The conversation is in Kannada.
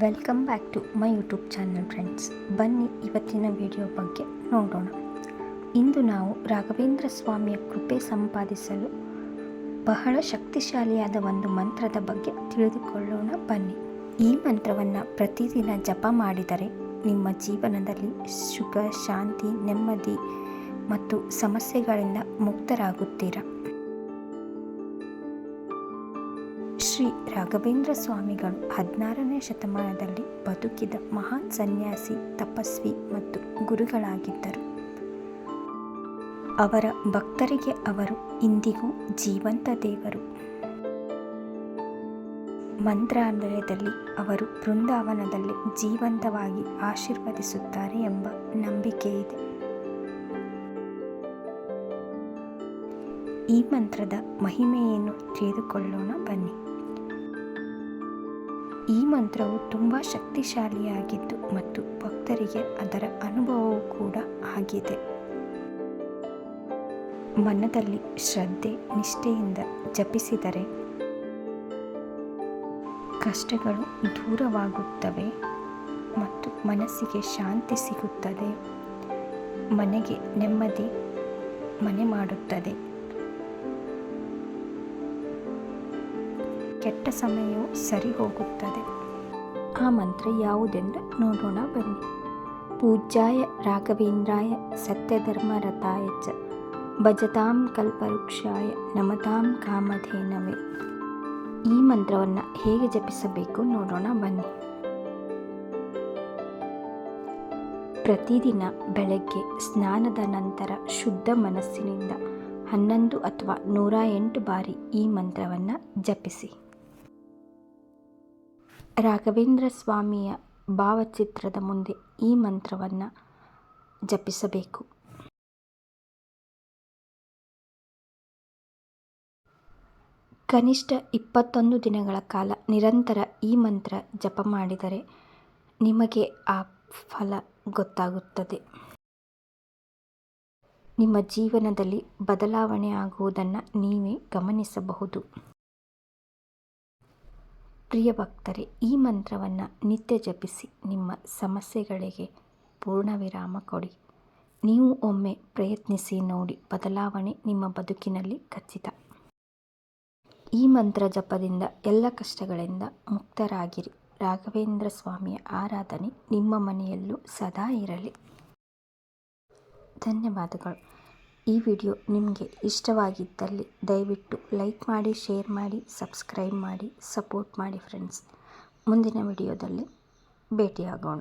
Welcome back to my YouTube channel friends ಬನ್ನಿ ಇವತ್ತಿನ ವಿಡಿಯೋ ಬಗ್ಗೆ ನೋಡೋಣ. ಇಂದು ನಾವು ರಾಘವೇಂದ್ರ ಸ್ವಾಮಿಯ ಕೃಪೆ ಸಂಪಾದಿಸಲು ಬಹಳ ಶಕ್ತಿಶಾಲಿಯಾದ ಒಂದು ಮಂತ್ರದ ಬಗ್ಗೆ ತಿಳಿದುಕೊಳ್ಳೋಣ. ಬನ್ನಿ. ಈ ಮಂತ್ರವನ್ನು ಪ್ರತಿದಿನ ಜಪ ಮಾಡಿದರೆ ನಿಮ್ಮ ಜೀವನದಲ್ಲಿ ಸುಖ, ಶಾಂತಿ, ನೆಮ್ಮದಿ ಮತ್ತು ಸಮಸ್ಯೆಗಳಿಂದ ಮುಕ್ತರಾಗುತ್ತೀರಾ? ಶ್ರೀ ರಾಘವೇಂದ್ರ ಸ್ವಾಮಿಗಳು ಹದಿನಾರನೇ ಶತಮಾನದಲ್ಲಿ ಬದುಕಿದ ಮಹಾನ್ ಸನ್ಯಾಸಿ, ತಪಸ್ವಿ ಮತ್ತು ಗುರುಗಳಾಗಿದ್ದರು. ಅವರ ಭಕ್ತರಿಗೆ ಅವರು ಇಂದಿಗೂ ಜೀವಂತ ದೇವರು. ಮಂತ್ರಾಲಯದಲ್ಲಿ ಅವರು ಬೃಂದಾವನದಲ್ಲಿ ಜೀವಂತವಾಗಿ ಆಶೀರ್ವದಿಸುತ್ತಾರೆ ಎಂಬ ನಂಬಿಕೆ ಇದೆ. ಈ ಮಂತ್ರದ ಮಹಿಮೆಯನ್ನು ತಿಳಿದುಕೊಳ್ಳೋಣ ಬನ್ನಿ. ಈ ಮಂತ್ರವು ತುಂಬ ಶಕ್ತಿಶಾಲಿಯಾಗಿದ್ದು ಮತ್ತು ಭಕ್ತರಿಗೆ ಅದರ ಅನುಭವವೂ ಕೂಡ ಆಗಿದೆ. ಮನದಲ್ಲಿ ಶ್ರದ್ಧೆ, ನಿಷ್ಠೆಯಿಂದ ಜಪಿಸಿದರೆ ಕಷ್ಟಗಳು ದೂರವಾಗುತ್ತವೆ ಮತ್ತು ಮನಸ್ಸಿಗೆ ಶಾಂತಿ ಸಿಗುತ್ತದೆ. ಮನೆಗೆ ನೆಮ್ಮದಿ ಮನೆ ಮಾಡುತ್ತದೆ. ಕೆಟ್ಟ ಸಮಯವು ಸರಿ ಹೋಗುತ್ತದೆ. ಆ ಮಂತ್ರ ಯಾವುದೆಂದು ನೋಡೋಣ ಬನ್ನಿ. ಪೂಜ್ಯಾಯ ರಾಘವೇಂದ್ರಾಯ ಸತ್ಯಧರ್ಮರಥಾಯ ಚ. ಭಜತಾಂ ಕಲ್ಪವೃಕ್ಷಾಯ ನಮತಾಂ ಕಾಮಧೇನವೇ. ಈ ಮಂತ್ರವನ್ನು ಹೇಗೆ ಜಪಿಸಬೇಕು ನೋಡೋಣ ಬನ್ನಿ. ಪ್ರತಿದಿನ ಬೆಳಗ್ಗೆ ಸ್ನಾನದ ನಂತರ ಶುದ್ಧ ಮನಸ್ಸಿನಿಂದ ಹನ್ನೊಂದು ಅಥವಾ ನೂರ ಎಂಟು ಬಾರಿ ಈ ಮಂತ್ರವನ್ನು ಜಪಿಸಿ. ರಾಘವೇಂದ್ರ ಸ್ವಾಮಿಯ ಭಾವಚಿತ್ರದ ಮುಂದೆ ಈ ಮಂತ್ರವನ್ನು ಜಪಿಸಬೇಕು. ಕನಿಷ್ಠ ಇಪ್ಪತ್ತೊಂದು ದಿನಗಳ ಕಾಲ ನಿರಂತರ ಈ ಮಂತ್ರ ಜಪ ಮಾಡಿದರೆ ನಿಮಗೆ ಆ ಫಲ ಗೊತ್ತಾಗುತ್ತದೆ. ನಿಮ್ಮ ಜೀವನದಲ್ಲಿ ಬದಲಾವಣೆ ಆಗುವುದನ್ನು ನೀವೇ ಗಮನಿಸಬಹುದು. ಪ್ರಿಯ ಭಕ್ತರೇ ಈ ಮಂತ್ರವನ್ನು ನಿತ್ಯ ಜಪಿಸಿ ನಿಮ್ಮ ಸಮಸ್ಯೆಗಳಿಗೆ ಪೂರ್ಣ ವಿರಾಮ ಕೊಡಿ. ನೀವು ಒಮ್ಮೆ ಪ್ರಯತ್ನಿಸಿ ನೋಡಿ ಬದಲಾವಣೆ ನಿಮ್ಮ ಬದುಕಿನಲ್ಲಿ ಖಚಿತ. ಈ ಮಂತ್ರ ಜಪದಿಂದ ಎಲ್ಲ ಕಷ್ಟಗಳಿಂದ ಮುಕ್ತರಾಗಿರಿ. ರಾಘವೇಂದ್ರ ಸ್ವಾಮಿಯ ಆರಾಧನೆ ನಿಮ್ಮ ಮನೆಯಲ್ಲೂ ಸದಾ ಇರಲಿ. ಧನ್ಯವಾದಗಳು. ಈ ವಿಡಿಯೋ ನಿಮಗೆ ಇಷ್ಟವಾಗಿದ್ದಲ್ಲಿ ದಯವಿಟ್ಟು ಲೈಕ್ ಮಾಡಿ, ಶೇರ್ ಮಾಡಿ, ಸಬ್ಸ್ಕ್ರೈಬ್ ಮಾಡಿ, ಸಪೋರ್ಟ್ ಮಾಡಿ ಫ್ರೆಂಡ್ಸ್ ಮುಂದಿನ ವಿಡಿಯೋದಲ್ಲಿ ಭೇಟಿಯಾಗೋಣ.